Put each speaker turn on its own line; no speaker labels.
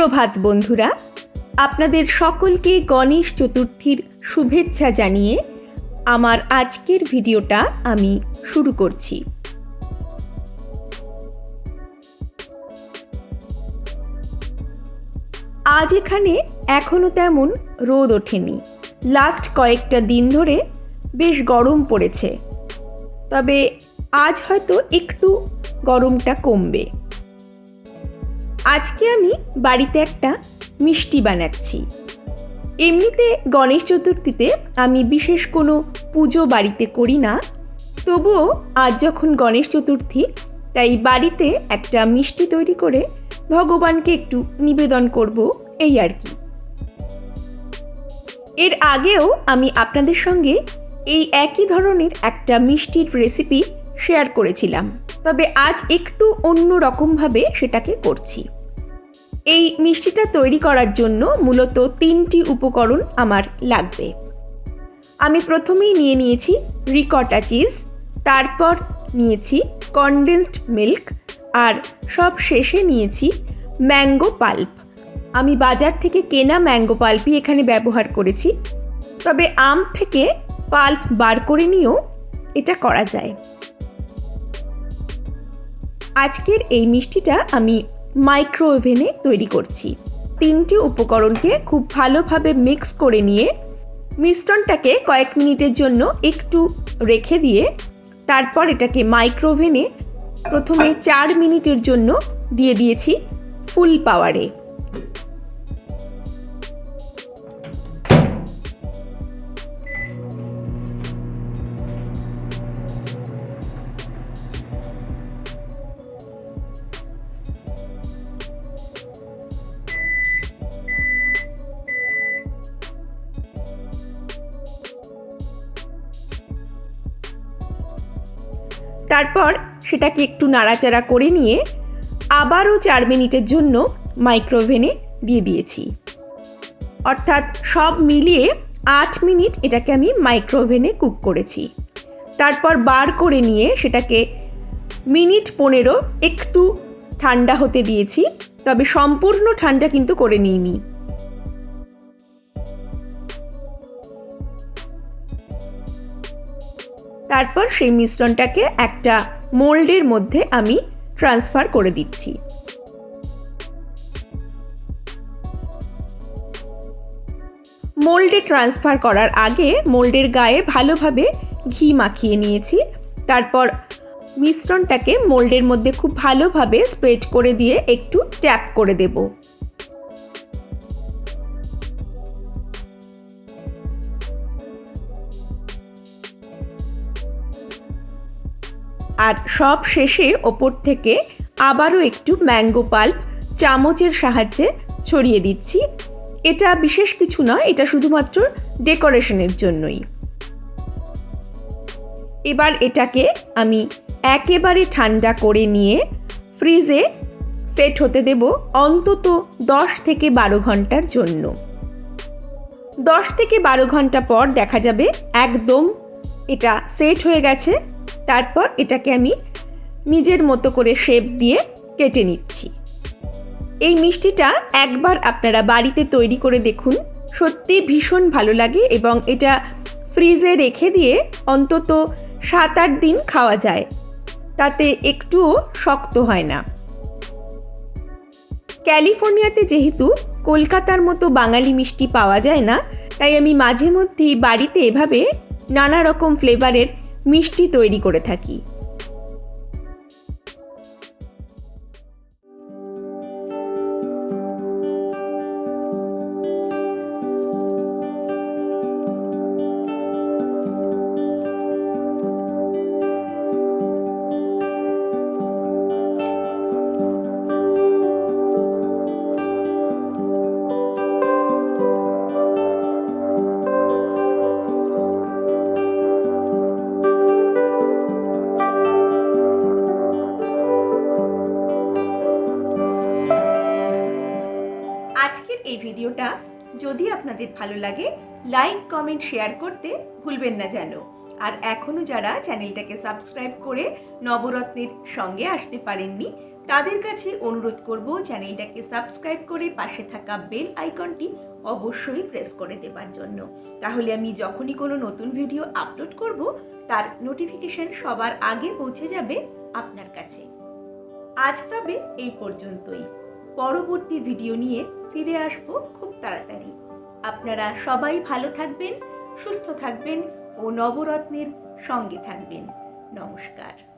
সুপ্রভাত, বন্ধুরা। আপনাদের সকলকে গণেশ চতুর্থীর শুভেচ্ছা জানিয়ে আমার আজকের ভিডিওটা আমি শুরু করছি। আজ এখানে এখনও তেমন রোদ ওঠেনি। লাস্ট কয়েকটা দিন ধরে বেশ গরম পড়েছে। তবে আজ হয়তো একটু গরমটা কমবে। আজকে আমি বাড়িতে একটা মিষ্টি বানাচ্ছি। এমনিতে গণেশ চতুর্থীতে আমি বিশেষ কোনো পুজো বাড়িতে করি না, তবুও আজ যখন গণেশ চতুর্থী, তাই বাড়িতে একটা মিষ্টি তৈরি করে ভগবানকে একটু নিবেদন করব, এই আর কি। এর আগেও আমি আপনাদের সঙ্গে এই একই ধরনের একটা মিষ্টির রেসিপি শেয়ার করেছিলাম। তবে আজ একটু অন্য রকমভাবে সেটাকে করছি। এই মিষ্টিটা তৈরি করার জন্য মূলত তিনটি উপকরণ আমার লাগবে। আমি প্রথমেই নিয়ে নিয়েছি রিকটা চিজ, তারপর নিয়েছি কনডেন্সড মিল্ক আর সব শেষে নিয়েছি ম্যাঙ্গো পাল্প। আমি বাজার থেকে কেনা ম্যাঙ্গো পাল্পই এখানে ব্যবহার করেছি। তবে আম থেকে পাল্প বার করে নিয়েও এটা করা যায়। আজকের এই মিষ্টিটা আমি মাইক্রো ওভেনে তৈরি করছি। তিনটি উপকরণকে খুব ভালোভাবে মিক্স করে নিয়ে মিশ্রণটাকে কয়েক মিনিটের জন্য একটু রেখে দিয়ে তারপর এটাকে মাইক্রোভেনে প্রথমে চার মিনিটের জন্য দিয়ে দিয়েছি ফুল পাওয়ারে। তারপর সেটাকে একটু নাড়াচাড়া করে নিয়ে আবারও চার মিনিটের জন্য মাইক্রোওভেনে দিয়ে দিয়েছি। অর্থাৎ সব মিলিয়ে আট মিনিট এটাকে আমি মাইক্রোওভেনে কুক করেছি। তারপর বার করে নিয়ে সেটাকে মিনিট পনেরো একটু ঠান্ডা হতে দিয়েছি, তবে সম্পূর্ণ ঠান্ডা কিন্তু করে নিইনি। তারপর সেই মিশ্রণটাকে একটা মোল্ডের মধ্যে আমি ট্রান্সফার করে দিচ্ছি। মোল্ডে ট্রান্সফার করার আগে মোল্ডের গায়ে ভালোভাবে ঘি মাখিয়ে নিয়েছি। তারপর মিশ্রণটাকে মোল্ডের মধ্যে খুব ভালোভাবে স্প্রেড করে দিয়ে একটু ট্যাপ করে দেবো। আর সব শেষে ওপর থেকে আবারও একটু ম্যাঙ্গো পাল্প চামচের সাহায্যে ছড়িয়ে দিচ্ছি। এটা বিশেষ কিছু নয়, এটা শুধুমাত্র ডেকোরেশনের জন্যই। এবার এটাকে আমি একেবারে ঠান্ডা করে নিয়ে ফ্রিজে সেট হতে দেব অন্তত দশ থেকে বারো ঘণ্টার জন্য। দশ থেকে বারো ঘণ্টা পর দেখা যাবে একদম এটা সেট হয়ে গেছে। তারপর এটাকে আমি নিজের মতো করে শেপ দিয়ে কেটে নিচ্ছি। এই মিষ্টিটা একবার আপনারা বাড়িতে তৈরি করে দেখুন, সত্যি ভীষণ ভালো লাগে এবং এটা ফ্রিজে রেখে দিয়ে অন্তত সাত আট দিন খাওয়া যায়। তাতে একটুও শক্ত হয় না। ক্যালিফোর্নিয়াতে যেহেতু কলকাতার মতো বাঙালি মিষ্টি পাওয়া যায় না, তাই আমি মাঝে মধ্যেই বাড়িতে এভাবে নানা রকম ফ্লেভারের মিষ্টি তৈরি করে থাকি। ভিডিওটা যদি আপনাদের ভালো লাগে লাইক কমেন্ট শেয়ার করতে ভুলবেন না যেন। আর এখনও যারা চ্যানেলটাকে সাবস্ক্রাইব করে নবরত্নের সঙ্গে আসতে পারেননি, তাদের কাছে অনুরোধ করব চ্যানেলটাকে সাবস্ক্রাইব করে পাশে থাকা বেল আইকনটি অবশ্যই প্রেস করে দেবার জন্য। তাহলে আমি যখনই কোনো নতুন ভিডিও আপলোড করব, তার নোটিফিকেশন সবার আগে পৌঁছে যাবে আপনার কাছে। আজ তবে এই পর্যন্তই। পরবর্তী ভিডিও নিয়ে ফিরে আসব খুব তাড়াতাড়ি। আপনারা সবাই ভালো থাকবেন, সুস্থ থাকবেন ও নবরত্নের সঙ্গে থাকবেন। নমস্কার।